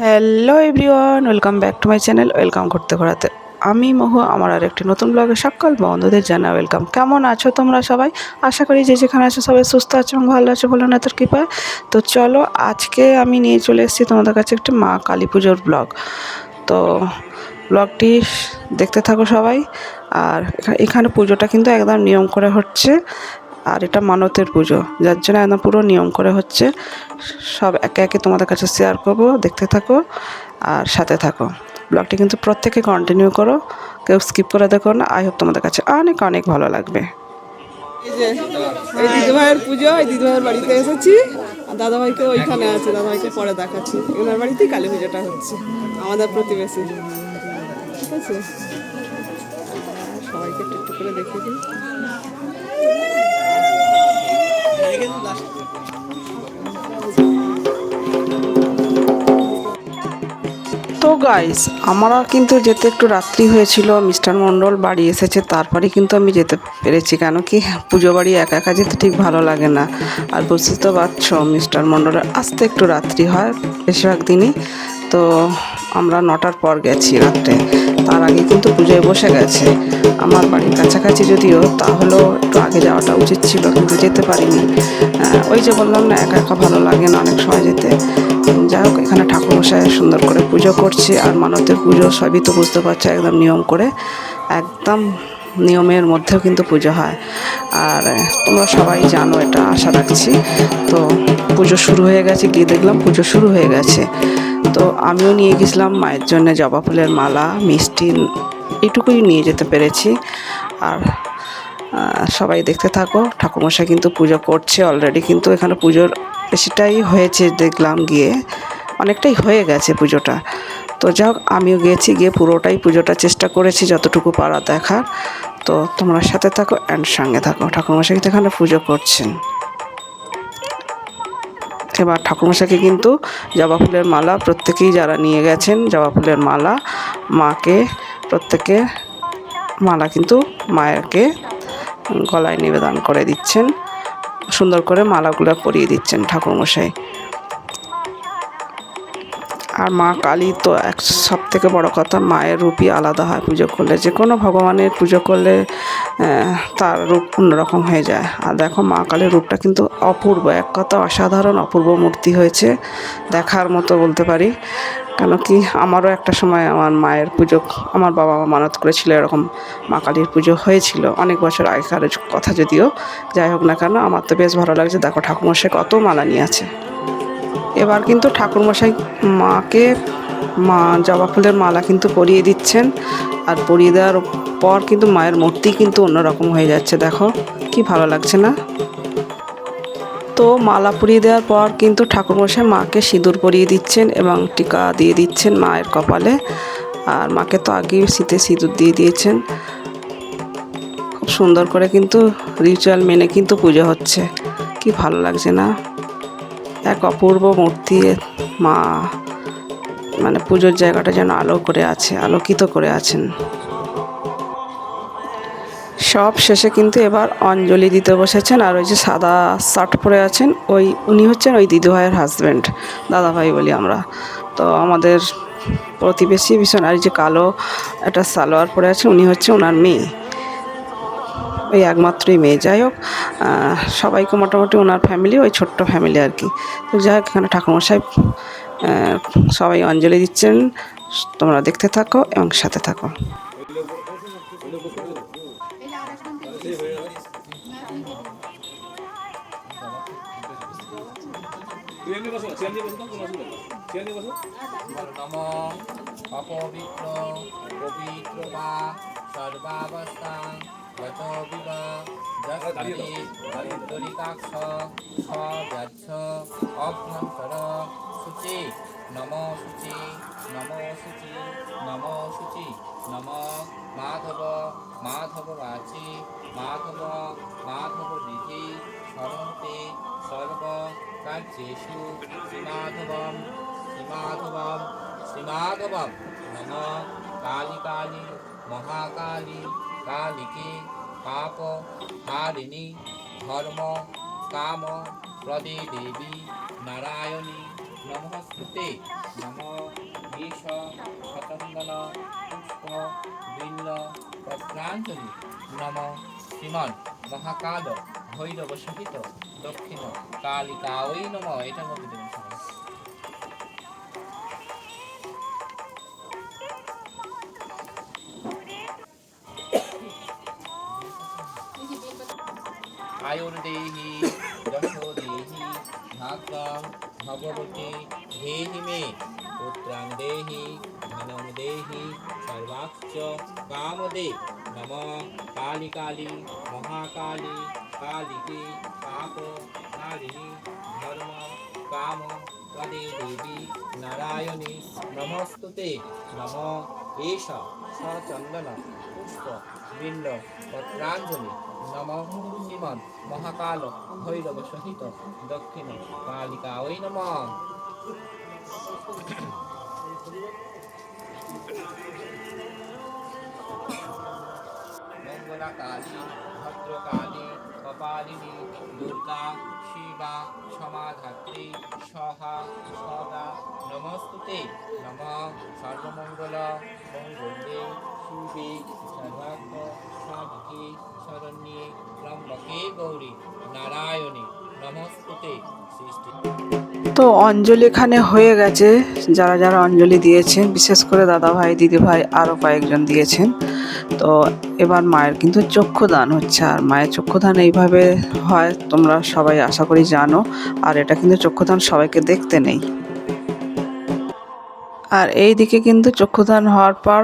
Hello everyone welcome back to my channel welcome করতে ঘোরাতে। আমি মহু, আমার আর একটি নতুন ব্লগে সকল বন্ধুদের জানা ওয়েলকাম কেমন আছো তোমরা সবাই? আশা করি যে যেখানে আছো সবাই সুস্থ আছো এবং ভালো আছো বলো না তোর কৃপায়। তো চলো আজকে আমি নিয়ে চলে এসেছি তোমাদের কাছে একটি মা কালী পুজোর ব্লগ তো ব্লগটি দেখতে থাকো সবাই। আর এখা- এখানে পুজোটা কিন্তু একদম নিয়ম করে হচ্ছে। আর এটা মানতের পুজো। যার জন্য একদম পুরো নিয়ম করে হচ্ছে সব একে একে তোমাদের কাছে শেয়ার করব, দেখতে থাকো আর সাথে থাকো। ব্লগটি কিন্তু প্রত্যেকে কন্টিনিউ করো, কেউ স্কিপ করে দেখো না। আই হোপ তোমাদের কাছে অনেক অনেক ভালো লাগবে। এই দিদিভাইয়ের পুজো, এই দিদিভাইয়ের বাড়িতে এসেছি। আর দাদাভাইকে ওইখানে আছে, দাদাভাইকে পরে দেখাচ্ছি। ওনার বাড়িতেই কালী পুজোটা হচ্ছে, আমাদের প্রতিবেশী। ঠিক আছে? সবাইকে একটু করে দেখিয়ে দিই। তো গাইস আমারও কিন্তু যেতে একটু রাত্রি হয়েছিল, মিস্টার মণ্ডল বাড়ি এসেছে, তারপরে কিন্তু আমি যেতে পেরেছি, কেন কি পুজো বাড়ি একা একা যেতে ঠিক ভালো লাগে না। আর বুঝতে তো পারছ মিস্টার মণ্ডলের আসতে একটু রাত্রি হয়, বেশিরভাগ দিনই। তো আমরা নটার পর গেছি রাত্রে। তার আগে কিন্তু পুজোয় বসে গেছে। আমার বাড়ির কাছাকাছি যদিও, তাহলেও একটু আগে যাওয়াটা উচিত ছিল, কিন্তু যেতে পারিনি। ওই যে বললাম না, একা একা ভালো লাগে না অনেক সময় যেতে। যাই হোক, এখানে ঠাকুরমশাই সুন্দর করে পুজো করছে, আর মানতের পুজো সবই তো বুঝতে পারছ, একদম নিয়ম করে। একদম নিয়মের মধ্যেও কিন্তু পুজো হয়। আর তোমরা সবাই জানো, এটা আশা রাখছি। তো পুজো শুরু হয়ে গেছে, গিয়ে দেখলাম পুজো শুরু হয়ে গেছে। তো আমিও নিয়ে গেছিলাম মায়ের জন্য জবা ফুলের মালা, মিষ্টি, এটুকুই নিয়ে যেতে পেরেছি। আর সবাই দেখতে থাকো, ঠাকুরমশাই কিন্তু পুজো করছে অলরেডি কিন্তু এখানে পুজোর বেশিটাই হয়েছে দেখলাম গিয়ে, অনেকটাই হয়ে গেছে পুজোটা। তো যাই আমিও গিয়েছি গিয়ে পুরোটাই পুজোটা চেষ্টা করেছি যতটুকু পারা দেখার। তো তোমরা সাথে থাকো অ্যান্ড সঙ্গে থাকো। ঠাকুরমশাই কিন্তু এখানে পুজো করছেন। এবার ঠাকুরমশাকে কিন্তু জবা ফুলের মালা প্রত্যেকেই যারা নিয়ে গেছেন জবা ফুলের মালা, মাকে প্রত্যেকে মালা কিন্তু মায়েরকে গলায় নিবেদন করে দিচ্ছেন, সুন্দর করে মালাগুলো পরিয়ে দিচ্ছেন ঠাকুরমশাই। আর মা কালী তো এক সব থেকে বড় কথা, মায়ের রূপই আলাদা হয় পুজো করলে। যে কোনো ভগবানের পুজো করলে তার রূপ অন্যরকম হয়ে যায়। আর দেখো, মা কালীর রূপটা কিন্তু অপূর্ব, এক কথা অসাধারণ অপূর্ব মূর্তি হয়েছে দেখার মতো বলতে পারি। কেন কি, আমারও একটা সময় আমার মায়ের পুজো, আমার বাবা মানত করেছিল, এরকম মা কালীর পুজো হয়েছিল অনেক বছর আগেকার কথা যদিও। যাই হোক না কেন, আমার তো বেশ ভালো লাগছে। দেখো, ঠাকুমশাই কত মালা নিয়ে আছে। এবার কিন্তু ঠাকুরমশাই মাকে, মা জবা ফুলের মালা কিন্তু পরিয়ে দিচ্ছেন। আর পরিয়ে দেওয়ার পর কিন্তু মায়ের মূর্তি কিন্তু অন্যরকম হয়ে যাচ্ছে, দেখো। কি ভালো লাগছে না? তো মালা পরিয়ে দেওয়ার পর কিন্তু ঠাকুরমশাই মাকে সিঁদুর পরিয়ে দিচ্ছেন এবং টিকা দিয়ে দিচ্ছেন মায়ের কপালে। আর মাকে তো আগেই শীতে সিঁদুর দিয়ে দিয়েছেন। খুব সুন্দর করে কিন্তু রিচুয়াল মেনে কিন্তু পুজো হচ্ছে। কি ভালো লাগছে না? এক অপূর্ব মূর্তি মা মানে পুজোর জায়গাটা যেন আলো করে আছে, আলোকিত করে আছেন। সব শেষে কিন্তু এবার অঞ্জলি দিতে বসেছেন, আর ওই যে সাদা শার্ট পরে আছেন, ওই উনি হচ্ছেন ওই দিদিভাইয়ের হাজব্যান্ড দাদাভাই বলি আমরা। তো আমাদের প্রতিবেশী ভীষণ, আর যে কালো একটা সালোয়ার পরে আছে উনি হচ্ছে ওনার মেয়ে। ওই একমাত্রই মেয়ে। যাই হোক সবাইকে মোটামুটি ওনার ফ্যামিলি ওই ছোট্ট ফ্যামিলি আর কি। তো যাই হোক, এখানে ঠাকুরমশাই সবাই অঞ্জলি দিচ্ছেন। তোমরা দেখতে থাকো এবং সাথে থাকো। নম অপবিত্র পবিত্র বা অভ্যন্তর শুচি নম শুচি নম শুচি নম শুচি নম মাধব মাধব বাচি মাধব মাধব বিধি স্মরন্তে সর্ব কার্যেষু শ্রীমাধবম শ্রীমাধবম শ্রীমাধবম মহাকালী কালিকে পাপ হারিণী ধর্ম কাম প্রদে দেবী নারায়ণী নমস্তে নম এষ শতন্দন পুষ্প বিল্ল পত্রাঞ্জলি নম শ্রীমন মহাকাল ভৈরব সহিত দক্ষিণ কালিকা ওই নম এটার মধ্যে দেবেন आयोर दे ही दशो आयुर्देहि यशो देहि धात्रां भगवती, देहि मे पुत्रां देहि धनं ही सर्वाक्ष काम दे नम काली काली महाकाली काली कालिके, पाप काली धर्म, काम পদে দেবী নারায়ণী, নমস্তুতে নম। এষ সচন্দন, পুষ্প, বিল্ল, পত্রাঞ্জলি, নম। শ্রীমন মহাকাল ভৈরব সহিত দক্ষিণ কালিকা। ওই নম। মঙ্গলা কালী ভদ্রকালী কপালিনী দুর্গা শিবা সমাধাত্রী সহা সদা। নমস্তুতে। নম সর্বমঙ্গল মঙ্গলে শিবে সর্বাত্ম সাধিকে শরণ্যে ত্রম্বকে গৌরী নারায়ণী। নমস্তুতে। তো অঞ্জলি এখানে হয়ে গেছে। যারা যারা অঞ্জলি দিয়েছেন, বিশেষ করে দাদা ভাই দিদি ভাই আরও কয়েকজন দিয়েছেন। তো এবার মায়ের কিন্তু চক্ষুদান হচ্ছে। আর মায়ের চক্ষুদান এইভাবে হয়, তোমরা সবাই আশা করি জানো। আর এটা কিন্তু চক্ষুদান সবাইকে দেখতে নেই। আর এই দিকে কিন্তু চক্ষুদান হওয়ার পর,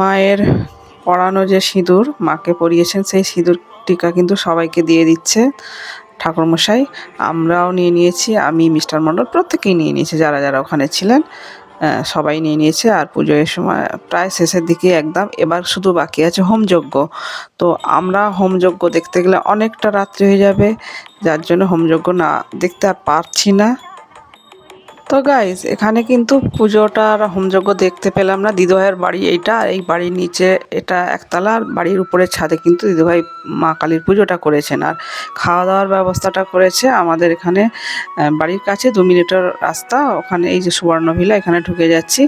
মায়ের পরানো যে সিঁদুর, মাকে পরিয়েছেন সেই সিঁদুর টিকা কিন্তু সবাইকে দিয়ে দিচ্ছে ঠাকুরমশাই। আমরাও নিয়ে নিয়েছি, আমি মিস্টার মণ্ডল প্রত্যেকেই নিয়ে নিয়েছি, যারা যারা ওখানে ছিলেন। সবাই নিয়ে নিয়েছে আর পুজোর সময় প্রায় শেষের দিকে একদম। এবার শুধু বাকি আছে হোমযজ্ঞ। তো আমরা হোমযজ্ঞ দেখতে গেলে অনেকটা রাত্রি হয়ে যাবে, যার জন্য হোমযজ্ঞ না দেখতে আর পারছি না। তো গাইজ এখানে কিন্তু পুজোটার হোমযজ্ঞ দেখতে পেলাম না। দিদিভাইয়ের বাড়ি এইটা, আর এই বাড়ির নিচে এটা একতলা, আর বাড়ির উপরের ছাদে কিন্তু দিদিভাই মা কালীর পুজোটা করেছেন। আর খাওয়া দাওয়ার ব্যবস্থাটা করেছে আমাদের এখানে বাড়ির কাছে দু মিনিটের রাস্তা। ওখানে এই যে সুবর্ণভিলা এখানে ঢুকে যাচ্ছি।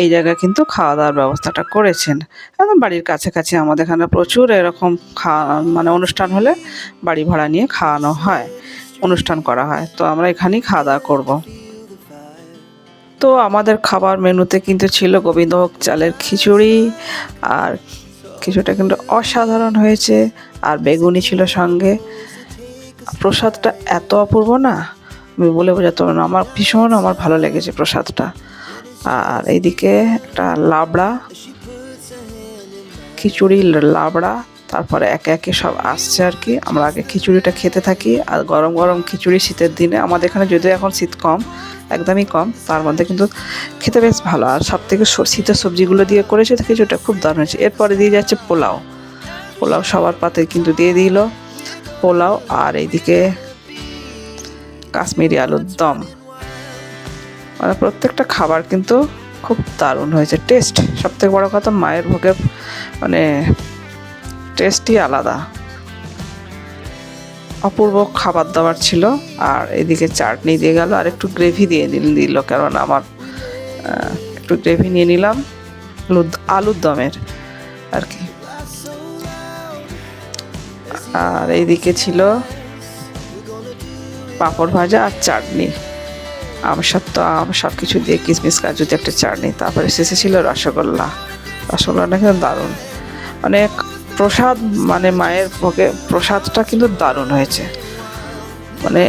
এই জায়গায় কিন্তু খাওয়া দাওয়ার ব্যবস্থাটা করেছেন। একদম বাড়ির কাছে কাছে আমাদের এখানে প্রচুর এরকম খাওয়া মানে অনুষ্ঠান হলে বাড়ি ভাড়া নিয়ে খাওয়ানো হয়, অনুষ্ঠান করা হয়। তো আমরা এখানেই খাওয়া দাওয়া করব। তো আমাদের খাবার মেনুতে কিন্তু ছিল গোবিন্দভোগ চালের খিচুড়ি আর খিচুড়িটা কিন্তু অসাধারণ হয়েছে আর বেগুনি ছিল সঙ্গে। প্রসাদটা এত অপূর্ব না? আমি বলে বোঝাতে পারব না, আমার ভীষণ আমার ভালো লেগেছে প্রসাদটা। আর এইদিকে একটা লাবড়া খিচুড়ি লাবড়া তারপরে একে একে সব আসছে আর কি। আমরা আগে খিচুড়িটা খেতে থাকি আর গরম গরম খিচুড়ি শীতের দিনে। আমাদের এখানে যদিও এখন শীত কম, একদমই কম, তার মধ্যে কিন্তু খেতে বেশ ভালো। আর সব থেকে শীতের সবজিগুলো দিয়ে করেছে খিচুড়িটা খুব দারুণ হয়েছে। এরপরে দিয়ে যাচ্ছে পোলাও। পোলাও সবার পাতে কিন্তু দিয়ে দিল পোলাও। আর এইদিকে কাশ্মীরি আলুর দম। মানে প্রত্যেকটা খাবার কিন্তু খুব দারুণ হয়েছে। টেস্ট সব থেকে বড়ো কথা মায়ের ভোগের মানে টেস্টই আলাদা। অপূর্ব খাবার দাবার ছিল আর এদিকে চাটনি দিয়ে গেল আর একটু গ্রেভি দিয়ে দিল দিল কারণ আমার একটু গ্রেভি নিয়ে নিলাম, আলুর দমের আর কি। আর এইদিকে ছিল পাঁপড় ভাজা আর চাটনি। আম সত্য আম, সব কিছু দিয়ে কিশমিশ দিয়ে একটা চাটনি। তারপরে শেষে ছিল রসগোল্লা। রসগোল্লাটা কিন্তু দারুণ। অনেক প্রসাদ মানে মায়ের ভোগে প্রসাদটা কিন্তু দারুণ হয়েছে। মানে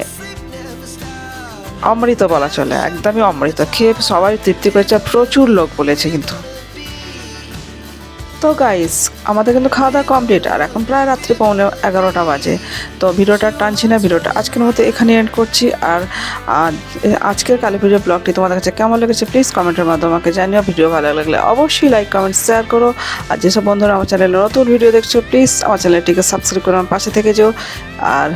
অমৃত বলা চলে, একদমই অমৃত। খেয়ে সবাই তৃপ্তি করেছে প্রচুর লোক বলেছে কিন্তু। তো গাইস আমাদের কিন্তু খাওয়া দাওয়া কমপ্লিট আর এখন প্রায় রাত্রি পৌনে এগারোটা বাজে। তো ভিডিওটা টানছি না, ভিডিওটা আজকের মতো এখানে এন্ড করছি। আর আজকের কালী পুজোর ব্লগটি তোমাদের কাছে কেমন লেগেছে প্লিজ কমেন্টের মাধ্যমে আমাকে জানিও। ভিডিও ভালো লাগলে অবশ্যই লাইক কমেন্ট শেয়ার করো। আর যেসব বন্ধুরা আমার চ্যানেলে নতুন ভিডিও দেখছ প্লিজ আমার চ্যানেলটিকে সাবস্ক্রাইব করে আমার পাশে থেকে যেও। আর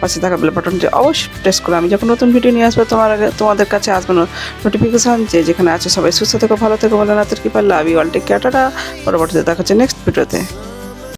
পাশে থাকা বেল বাটনটি অবশ্যই প্রেস করো। আমি যখন নতুন ভিডিও নিয়ে আসব, তোমার তোমাদের কাছে আসব নোটিফিকেশান যে যেখানে আছে সবাই সুস্থ থেকো, ভালো থেকো বলে না তোর কি পারলে আমি অল টেক পরবর্তীতে দেখা নেক্সট ভিডিওতে